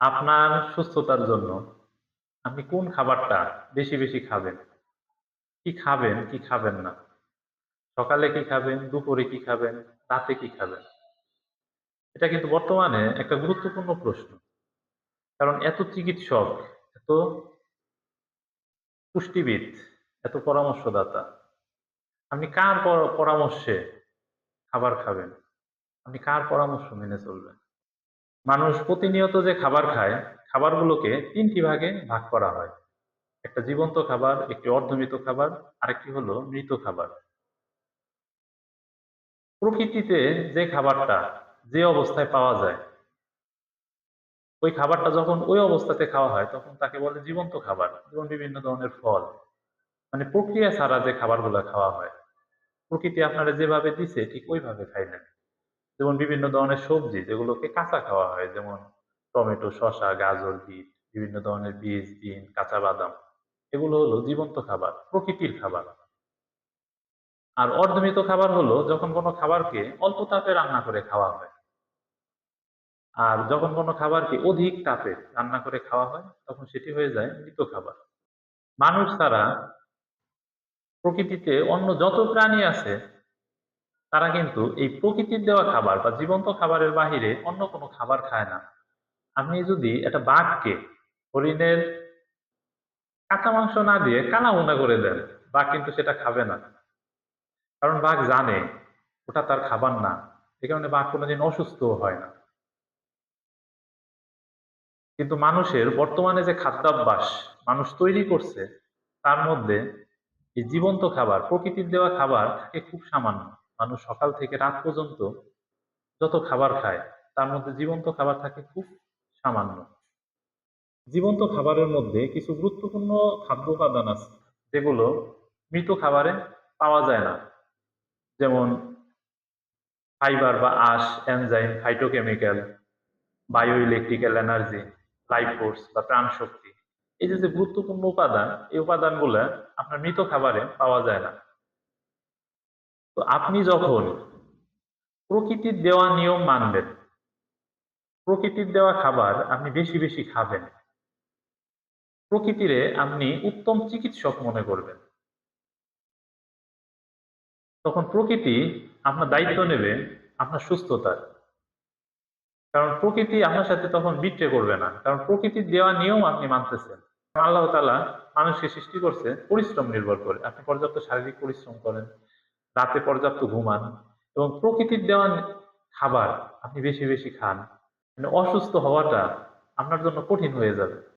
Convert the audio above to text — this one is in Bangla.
আপনার সুস্থতার জন্য আপনি কোন খাবারটা বেশি বেশি খাবেন? কি খাবেন কি খাবেন না? সকালে কি খাবেন, দুপুরে কি খাবেন, রাতে কি খাবেন? এটা কিন্তু বর্তমানে একটা গুরুত্বপূর্ণ প্রশ্ন। কারণ এত চিকিৎসক, এত পুষ্টিবিদ, এত পরামর্শদাতা, আপনি কার পর- পরামর্শে খাবার খাবেন? আপনি কার পরামর্শ মেনে চলবেন? মানুষ প্রতিনিয়ত যে খাবার খায়, খাবারগুলোকে তিনটি ভাগে ভাগ করা হয়। একটা জীবন্ত খাবার, একটি অর্ধমৃত খাবার, আরেকটি হলো মৃত খাবার। প্রকৃতিতে যে খাবারটা যে অবস্থায় পাওয়া যায়, ওই খাবারটা যখন ওই অবস্থাতে খাওয়া হয়, তখন তাকে বলে জীবন্ত খাবার, যেমন বিভিন্ন ধরনের ফল। মানে প্রক্রিয়া ছাড়া যে খাবারগুলো খাওয়া হয়, প্রকৃতি আপনারা যেভাবে দিছে, ঠিক ওইভাবে খাইলেন। যেমন বিভিন্ন ধরনের সবজি যেগুলোকে কাঁচা খাওয়া হয়, যেমন টমেটো, শসা, গাজর, বিট, বিভিন্ন ধরনের বীজ, বিন, কাঁচা বাদাম। এগুলো হলো জীবন্ত খাবার, প্রকৃতির খাবার। আর অর্ধমিত খাবার হলো যখন কোনো খাবারকে অল্প তাপে রান্না করে খাওয়া হয়। আর যখন কোনো খাবারকে অধিক তাপে রান্না করে খাওয়া হয়, তখন সেটি হয়ে যায় মৃত খাবার। মানুষ ছাড়া প্রকৃতিতে অন্য যত প্রাণী আছে তারা কিন্তু এই প্রকৃতির দেওয়া খাবার বা জীবন্ত খাবারের বাহিরে অন্য কোনো খাবার খায় না। আপনি যদি একটা বাঘকে হরিণের কাঁচা মাংস না দিয়ে কানা ভুনা করে দেন, বাঘ কিন্তু সেটা খাবে না। কারণ বাঘ জানে ওটা তার খাবার না এ কারণে বাঘ কোনোদিন অসুস্থ হয় না। কিন্তু মানুষের বর্তমানে যে খাদ্যাভ্যাস মানুষ তৈরি করছে, তার মধ্যে এই জীবন্ত খাবার, প্রকৃতির দেওয়া খাবার খুব সামান্য। মানুষ সকাল থেকে রাত পর্যন্ত যত খাবার খায়, তার মধ্যে জীবন্ত খাবার থাকে খুব সামান্য। জীবন্ত খাবারের মধ্যে কিছু গুরুত্বপূর্ণ খাদ্য উপাদান আছে, যেগুলো মৃত খাবারে পাওয়া যায় না। যেমন ফাইবার বা আশ, enzyme, phytochemical bio electrical energy, life force বা প্রাণশক্তি এই যে যে গুরুত্বপূর্ণ উপাদান, এই উপাদানগুলো আপনার মৃত খাবারে পাওয়া যায় না। তো আপনি যখন প্রকৃতির দেওয়া নিয়ম মানবেন, প্রকৃতির দেওয়া খাবার আপনি বেশি বেশি খাবেন, প্রকৃতিরে আপনি উত্তম চিকিৎসক মনে করবেন। তখন প্রকৃতি আপনার দায়িত্ব নেবে আপনার সুস্থতার। কারণ প্রকৃতি আপনার সাথে তখন বিট্রে করবে না। কারণ প্রকৃতির দেওয়া নিয়ম আপনি মানতেছেন। আল্লাহ তালা মানুষকে সৃষ্টি করছে পরিশ্রম নির্ভর করে। আপনি পর্যাপ্ত শারীরিক পরিশ্রম করেন রাতে পর্যাপ্ত ঘুমান এবং প্রকৃতির দেওয়া খাবার আপনি বেশি বেশি খান। মানে অসুস্থ হওয়াটা আপনার জন্য কঠিন হয়ে যাবে।